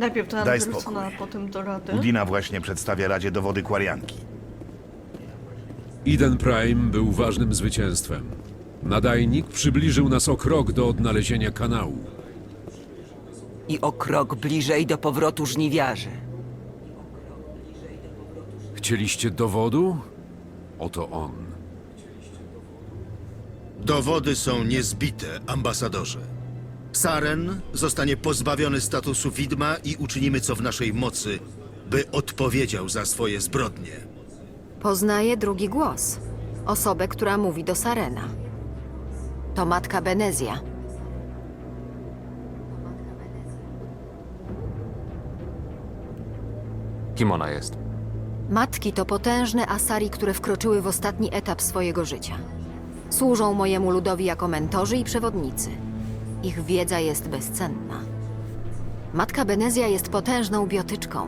Najpierw do Daj Andersona, spokój. a potem do Rady. Udina właśnie przedstawia Radzie dowody Kwarianki. Eden Prime był ważnym zwycięstwem. Nadajnik przybliżył nas o krok do odnalezienia kanału. I o krok bliżej do powrotu żniwiarzy. Chcieliście dowodu? Oto on. Dowody są niezbite, ambasadorze. Saren zostanie pozbawiony statusu widma i uczynimy co w naszej mocy, by odpowiedział za swoje zbrodnie. Poznaję drugi głos. Osobę, która mówi do Sarena. To matka Benezja. Kim ona jest? Matki to potężne Asari, które wkroczyły w ostatni etap swojego życia. Służą mojemu ludowi jako mentorzy i przewodnicy. Ich wiedza jest bezcenna. Matka Benezja jest potężną biotyczką.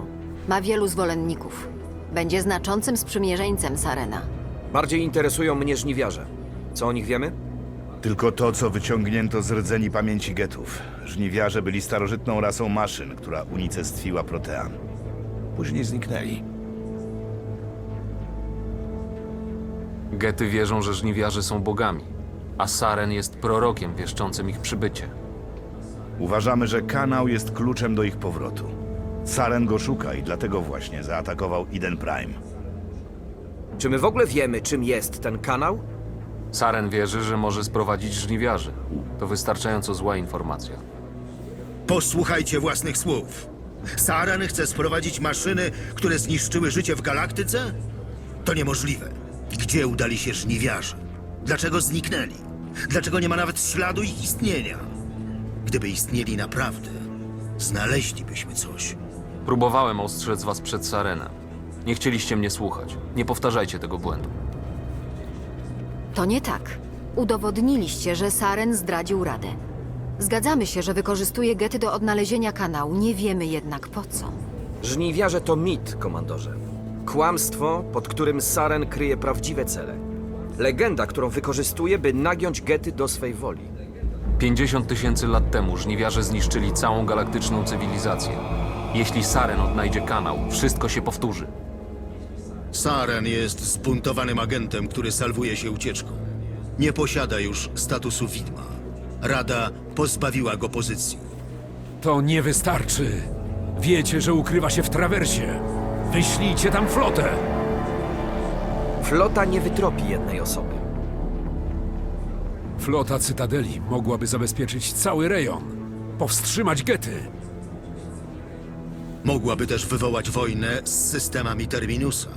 Ma wielu zwolenników. Będzie znaczącym sprzymierzeńcem Sarena. Bardziej interesują mnie żniwiarze. Co o nich wiemy? Tylko to, co wyciągnięto z rdzeni pamięci getów. Żniwiarze byli starożytną rasą maszyn, która unicestwiła Protean. Później zniknęli. Gety wierzą, że żniwiarze są bogami, a Saren jest prorokiem wieszczącym ich przybycie. Uważamy, że kanał jest kluczem do ich powrotu. Saren go szuka i dlatego właśnie zaatakował Eden Prime. Czy my w ogóle wiemy, czym jest ten kanał? Saren wierzy, że może sprowadzić żniwiarzy. To wystarczająco zła informacja. Posłuchajcie własnych słów. Saren chce sprowadzić maszyny, które zniszczyły życie w galaktyce? To niemożliwe. Gdzie udali się żniwiarze? Dlaczego zniknęli? Dlaczego nie ma nawet śladu ich istnienia? Gdyby istnieli naprawdę, znaleźlibyśmy coś. Próbowałem ostrzec was przed Sarenem. Nie chcieliście mnie słuchać. Nie powtarzajcie tego błędu. To nie tak. Udowodniliście, że Saren zdradził Radę. Zgadzamy się, że wykorzystuje gety do odnalezienia kanału, nie wiemy jednak po co. Żniwiarze to mit, komandorze. Kłamstwo, pod którym Saren kryje prawdziwe cele. Legenda, którą wykorzystuje, by nagiąć gety do swej woli. 50 tysięcy lat temu żniwiarze zniszczyli całą galaktyczną cywilizację. Jeśli Saren odnajdzie kanał, wszystko się powtórzy. Saren jest zbuntowanym agentem, który salwuje się ucieczką. Nie posiada już statusu widma. Rada pozbawiła go pozycji. To nie wystarczy. Wiecie, że ukrywa się w trawersie. Wyślijcie tam flotę! Flota nie wytropi jednej osoby. Flota Cytadeli mogłaby zabezpieczyć cały rejon. Powstrzymać gety. Mogłaby też wywołać wojnę z systemami Terminusa.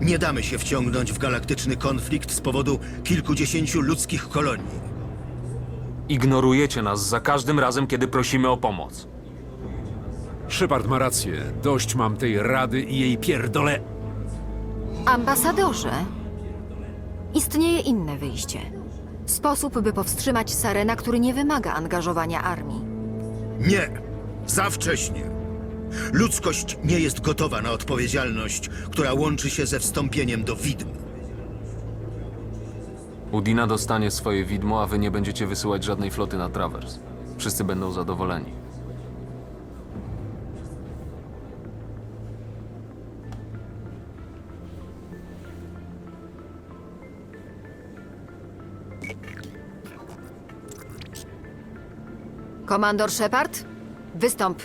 Nie damy się wciągnąć w galaktyczny konflikt z powodu kilkudziesięciu ludzkich kolonii. Ignorujecie nas za każdym razem, kiedy prosimy o pomoc. Shepard ma rację. Dość mam tej rady i jej pierdole. Ambasadorze, istnieje inne wyjście. Sposób, by powstrzymać Sarena, który nie wymaga angażowania armii. Nie! Za wcześnie! Ludzkość nie jest gotowa na odpowiedzialność, która łączy się ze wstąpieniem do widm. Udina dostanie swoje widmo, a wy nie będziecie wysyłać żadnej floty na trawers. Wszyscy będą zadowoleni. Komandor Shepard, wystąp.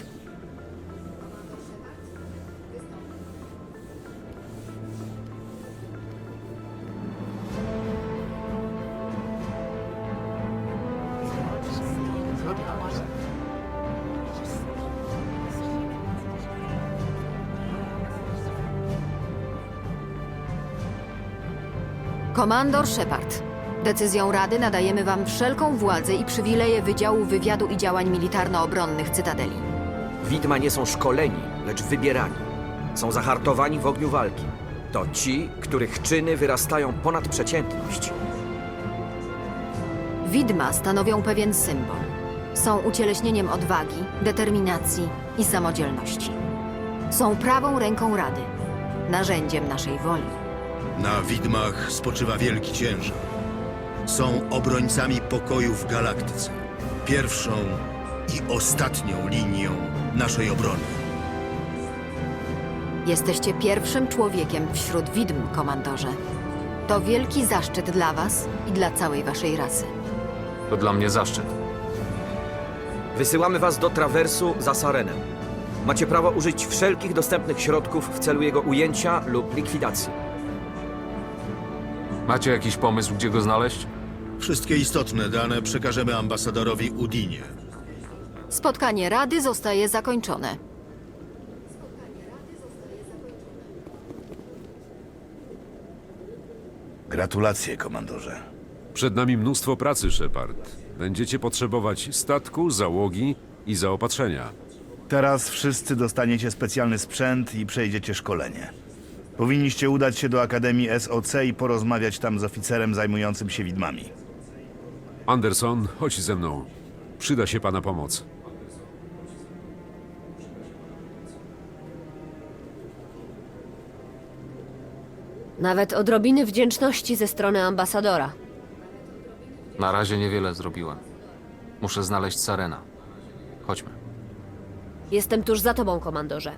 Komandor Shepard, decyzją Rady nadajemy Wam wszelką władzę i przywileje Wydziału Wywiadu i Działań Militarno-Obronnych Cytadeli. Widma nie są szkoleni, lecz wybierani. Są zahartowani w ogniu walki. To ci, których czyny wyrastają ponad przeciętność. Widma stanowią pewien symbol. Są ucieleśnieniem odwagi, determinacji i samodzielności. Są prawą ręką Rady, narzędziem naszej woli. Na widmach spoczywa wielki ciężar. Są obrońcami pokoju w galaktyce. Pierwszą i ostatnią linią naszej obrony. Jesteście pierwszym człowiekiem wśród widm, komandorze. To wielki zaszczyt dla was i dla całej waszej rasy. To dla mnie zaszczyt. Wysyłamy was do trawersu za Sarenem. Macie prawo użyć wszelkich dostępnych środków w celu jego ujęcia lub likwidacji. Macie jakiś pomysł, gdzie go znaleźć? Wszystkie istotne dane przekażemy ambasadorowi Udinie. Spotkanie Rady zostaje zakończone. Gratulacje, komandorze. Przed nami mnóstwo pracy, Shepard. Będziecie potrzebować statku, załogi i zaopatrzenia. Teraz wszyscy dostaniecie specjalny sprzęt i przejdziecie szkolenie. Powinniście udać się do Akademii SOC i porozmawiać tam z oficerem zajmującym się widmami. Anderson, chodź ze mną. Przyda się pana pomoc. Nawet odrobiny wdzięczności ze strony ambasadora. Na razie niewiele zrobiłem. Muszę znaleźć Sarena. Chodźmy. Jestem tuż za tobą, komandorze.